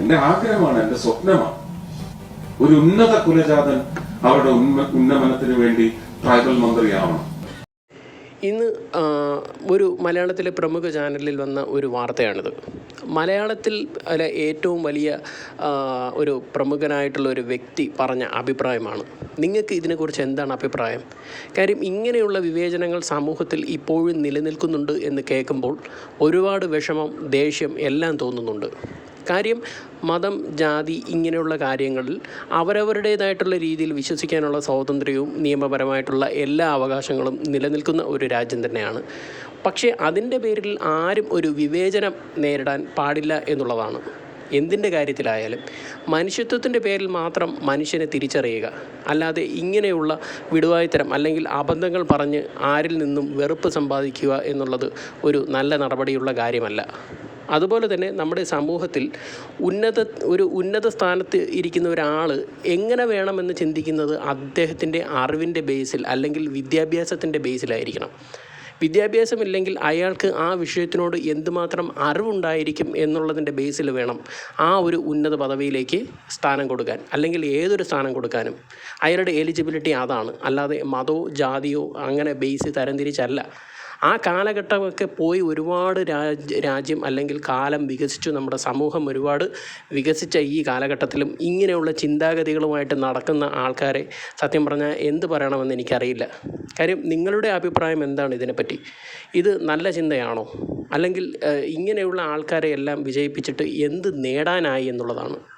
എന്റെ ആഗ്രഹമാണ് എന്റെ സ്വപ്നമാണ്. ഒരു ഉന്നത കുലജാതൻ അവരുടെ ഉന്നമനത്തിന് വേണ്ടി ട്രൈബൽ മന്ത്രിയാവണം. ഇന്ന് ഒരു മലയാളത്തിലെ പ്രമുഖ ചാനലിൽ വന്ന ഒരു വാർത്തയാണിത്. മലയാളത്തിൽ അല്ല ഏറ്റവും വലിയ ഒരു പ്രമുഖനായിട്ടുള്ള ഒരു വ്യക്തി പറഞ്ഞ അഭിപ്രായമാണ്. നിങ്ങൾക്ക് ഇതിനെക്കുറിച്ച് എന്താണ് അഭിപ്രായം? കാര്യം ഇങ്ങനെയുള്ള വിവേചനങ്ങൾ സമൂഹത്തിൽ ഇപ്പോഴും നിലനിൽക്കുന്നുണ്ട് എന്ന് കേൾക്കുമ്പോൾ ഒരുപാട് വിഷമം ദേഷ്യം എല്ലാം തോന്നുന്നുണ്ട്. കാര്യം മതം ജാതി ഇങ്ങനെയുള്ള കാര്യങ്ങളിൽ അവരവരുടേതായിട്ടുള്ള രീതിയിൽ വിശ്വസിക്കാനുള്ള സ്വാതന്ത്ര്യവും നിയമപരമായിട്ടുള്ള എല്ലാ അവകാശങ്ങളും നിലനിൽക്കുന്ന ഒരു രാജ്യം തന്നെയാണ്. പക്ഷേ അതിന്റെ പേരിൽ ആരും ഒരു വിവേചനം നേരിടാൻ പാടില്ല എന്നുള്ളതാണ്. എന്തിന്റെ കാര്യത്തിലായാലും മനുഷ്യത്വത്തിന്റെ പേരിൽ മാത്രം മനുഷ്യനെ തിരിച്ചറിയുക. അല്ലാതെ ഇങ്ങനെയുള്ള വിടുവായ്ത്തരം അല്ലെങ്കിൽ അബദ്ധങ്ങൾ പറഞ്ഞ് ആരിൽ നിന്നും വെറുപ്പ് സമ്പാദിക്കുക എന്നുള്ളത് ഒരു നല്ല നടപടിയുള്ള കാര്യമല്ല. അതുപോലെ തന്നെ നമ്മുടെ സമൂഹത്തിൽ ഉന്നത ഒരു ഉന്നത സ്ഥാനത്ത് ഇരിക്കുന്ന ഒരാൾ എങ്ങനെ വേണമെന്ന് ചിന്തിക്കുന്നത് അദ്ദേഹത്തിന്റെ അറിവിന്റെ ബേസിൽ അല്ലെങ്കിൽ വിദ്യാഭ്യാസത്തിന്റെ ബേസിലായിരിക്കണം. വിദ്യാഭ്യാസമില്ലെങ്കിൽ അയാൾക്ക് ആ വിഷയത്തിനോട് എന്തുമാത്രം അറിവുണ്ടായിരിക്കും എന്നുള്ളതിന്റെ ബേസിൽ വേണം ആ ഒരു ഉന്നത പദവിയിലേക്ക് സ്ഥാനം കൊടുക്കാൻ അല്ലെങ്കിൽ ഏതൊരു സ്ഥാനം കൊടുക്കാനും. അയാളുടെ എലിജിബിലിറ്റി അതാണ്. അല്ലാതെ മതമോ ജാതിയോ അങ്ങനെ ബേസ് തരംതിരിച്ചല്ല. ആ കാലഘട്ടമൊക്കെ പോയി ഒരുപാട് രാജ്യ അല്ലെങ്കിൽ കാലം വികസിച്ചു നമ്മുടെ സമൂഹം ഒരുപാട് വികസിച്ച ഈ കാലഘട്ടത്തിലും ഇങ്ങനെയുള്ള ചിന്താഗതികളുമായിട്ട് നടക്കുന്ന ആൾക്കാരെ സത്യം പറഞ്ഞാൽ എന്ത് പറയണമെന്ന് എനിക്കറിയില്ല. കാര്യം നിങ്ങളുടെ അഭിപ്രായം എന്താണ് ഇതിനെപ്പറ്റി? ഇത് നല്ല ചിന്തയാണോ? അല്ലെങ്കിൽ ഇങ്ങനെയുള്ള ആൾക്കാരെ എല്ലാം വിജയിപ്പിച്ചിട്ട് എന്ത് നേടാനായി എന്നുള്ളതാണ്.